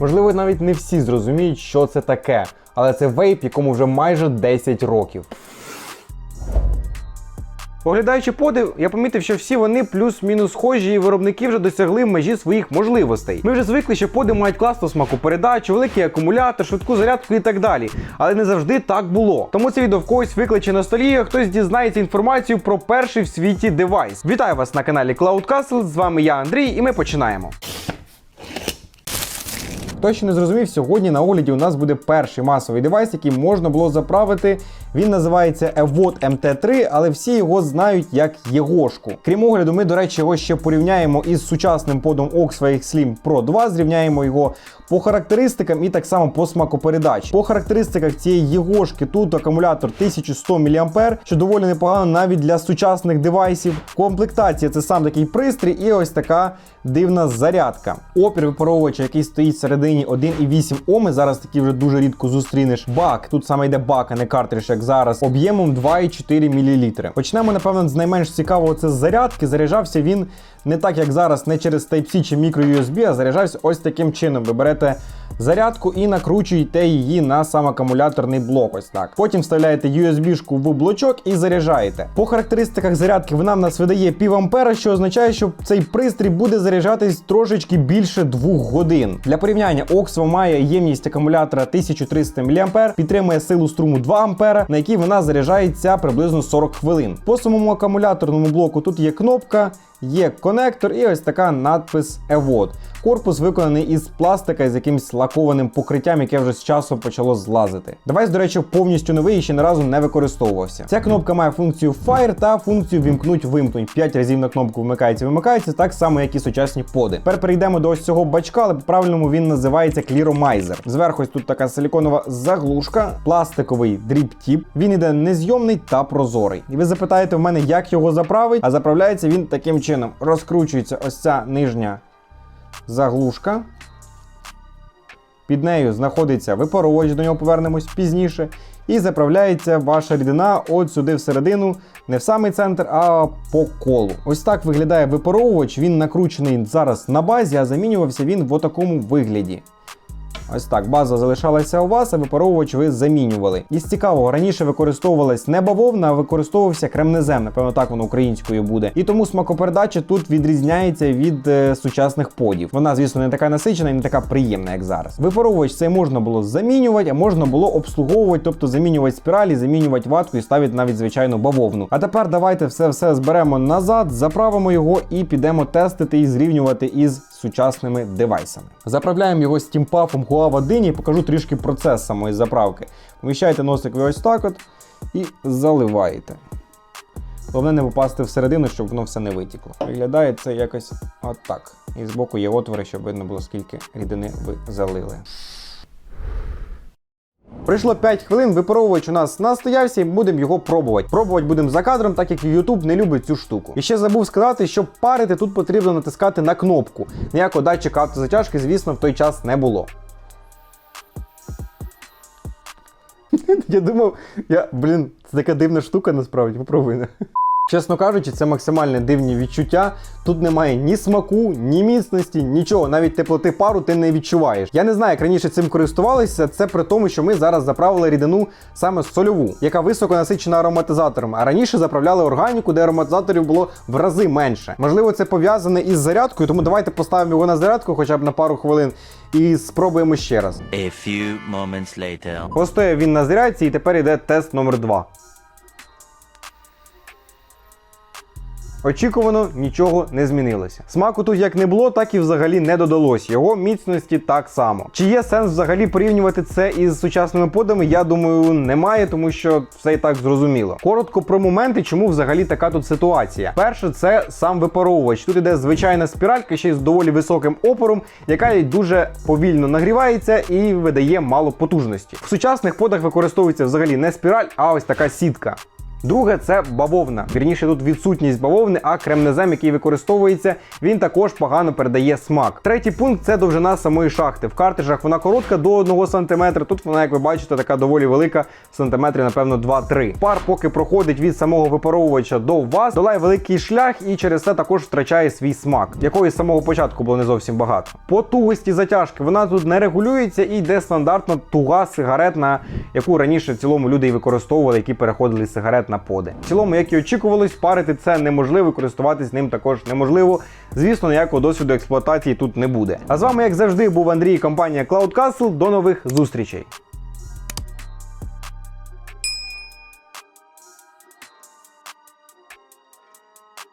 Можливо, навіть не всі зрозуміють, що це таке, але це вейп, якому вже майже 10 років. Оглядаючи поди, я помітив, що всі вони плюс-мінус схожі, і виробники вже досягли межі своїх можливостей. Ми вже звикли, що поди мають класну смакопередачу, великий акумулятор, швидку зарядку і так далі. Але не завжди так було. Тому це відео в когось викличе на столі, а хтось дізнається інформацію про перший в світі девайс. Вітаю вас на каналі Cloud Castle, З вами я Андрій, і ми починаємо. Хто ще не зрозумів, сьогодні на огляді у нас буде перший масовий девайс, який можна було заправити. Він називається Evot MT3, але всі його знають як Єгошку. Крім огляду, ми, до речі, його ще порівняємо із сучасним подом Oxfam Slim Pro 2, зрівняємо його по характеристикам і так само по смакопередачі. По характеристиках цієї Єгошки тут акумулятор 1100 мА, що доволі непогано навіть для сучасних девайсів. Комплектація це сам такий пристрій і ось така дивна зарядка. Опір випаровувача, який стоїть всередині 1,8 Оми. Зараз такі вже дуже рідко зустрінеш. Бак, тут саме йде бак, а не картридж, як зараз, об'ємом 2,4 мл. Почнемо, напевно, з найменш цікавого це з зарядки. Заряджався він не так, як зараз, не через Type-C чи microUSB, а заряджався ось таким чином. Ви берете зарядку і накручуєте її на сам акумуляторний блок. Ось так. Потім вставляєте USB-шку в блочок і заряджаєте. По характеристиках зарядки вона в нас видає пів ампера, що означає, що цей пристрій буде заряджатись трошечки більше 2 годин. Для порівняння Oxfam має ємність акумулятора 1300 мА, підтримує силу струму 2 ампера, на якій вона заряджається приблизно 40 хвилин. По самому акумуляторному блоку тут є кнопка. Є конектор і ось така надпис Evod. Корпус виконаний із пластика з якимось лакованим покриттям, яке вже з часом почало злазити. Девайс, до речі, повністю новий і ще не разу не використовувався. Ця кнопка має функцію Fire та функцію вімкнуть-вимкнуть. 5 разів на кнопку вмикається, вимикається, так само, як і сучасні поди. Тепер перейдемо до ось цього бачка, але по-правильному він називається Clearomizer. Зверху ось тут така силіконова заглушка, пластиковий дріп-тіп. Він іде незйомний та прозорий. І ви запитаєте в мене, як його заправить, а заправляється він таким чином. Розкручується ось ця нижня заглушка. Під нею знаходиться випаровувач, до нього повернемось пізніше. І заправляється ваша рідина от сюди всередину, не в самий центр, а по колу. Ось так виглядає випаровувач. Він накручений зараз на базі, а замінювався він в такому вигляді. Ось так, база залишалася у вас, а випаровувач ви замінювали. Із цікавого, раніше використовувалась не бавовна, а використовувався кремнезем, напевно, так воно українською буде. І тому смакопередача тут відрізняється від е, сучасних подів. Вона, звісно, не така насичена і не така приємна, як зараз. Випаровувач цей можна було замінювати, а можна було обслуговувати, тобто замінювати спіралі, замінювати ватку і ставити навіть звичайну бавовну. А тепер давайте все зберемо назад, заправимо його і підемо тестити і зрівнювати із сучасними девайсами. Заправляємо його стімпафом Huawei Dini і покажу трішки процес самої заправки. Поміщаєте носик ви ось так от і заливаєте. Головне не попасти всередину, щоб воно все не витікло. Виглядає це якось отак. І збоку є отвори, щоб видно було, скільки рідини ви залили. Прийшло 5 хвилин, випаровувач у нас настоявся і будемо його пробувати. Пробувати будемо за кадром, так як YouTube не любить цю штуку. І ще забув сказати, щоб парити, тут потрібно натискати на кнопку. Ніякого датчика автозатяжки, звісно, в той час не було. Я думав, я, блін, це така дивна штука насправді, попробуй. Чесно кажучи, це максимально дивні відчуття. Тут немає ні смаку, ні міцності, нічого, навіть теплоти пару ти не відчуваєш. Я не знаю, як раніше цим користувалися. Це при тому, що ми зараз заправили рідину саме сольову, яка високо насичена ароматизаторами. А раніше заправляли органіку, де ароматизаторів було в рази менше. Можливо, це пов'язане із зарядкою, тому давайте поставимо його на зарядку хоча б на пару хвилин і спробуємо ще раз. A few moments later. Постояв він на зарядці і тепер йде тест номер 2. Очікувано нічого не змінилося. Смаку тут як не було, так і взагалі не додалось. Його міцності так само. Чи є сенс взагалі порівнювати це із сучасними подами? Я думаю, немає, тому що все і так зрозуміло. Коротко про моменти, чому взагалі така тут ситуація. Перше, це сам випаровувач. Тут іде звичайна спіралька, ще й з доволі високим опором, яка дуже повільно нагрівається і видає мало потужності. В сучасних подах використовується взагалі не спіраль, а ось така сітка. Друге це бавовна. Вірніше тут відсутність бавовни, а кремнезем, який використовується, він також погано передає смак. Третій пункт це довжина самої шахти. В картриджах вона коротка до 1 см. Тут вона, як ви бачите, така доволі велика, сантиметрів, напевно, 2-3. Пар, поки проходить від самого випаровувача до вас, долає великий шлях і через це також втрачає свій смак, якої з самого початку було не зовсім багато. По тугості затяжки вона тут не регулюється і йде стандартна туга сигаретна, яку раніше в цілому люди і використовували, які переходили з сигарет на поди. В цілому, як і очікувалось, парити це неможливо, користуватись ним також неможливо. Звісно, ніякого досвіду експлуатації тут не буде. А з вами, як завжди, був Андрій, і компанія Cloud. До нових зустрічей.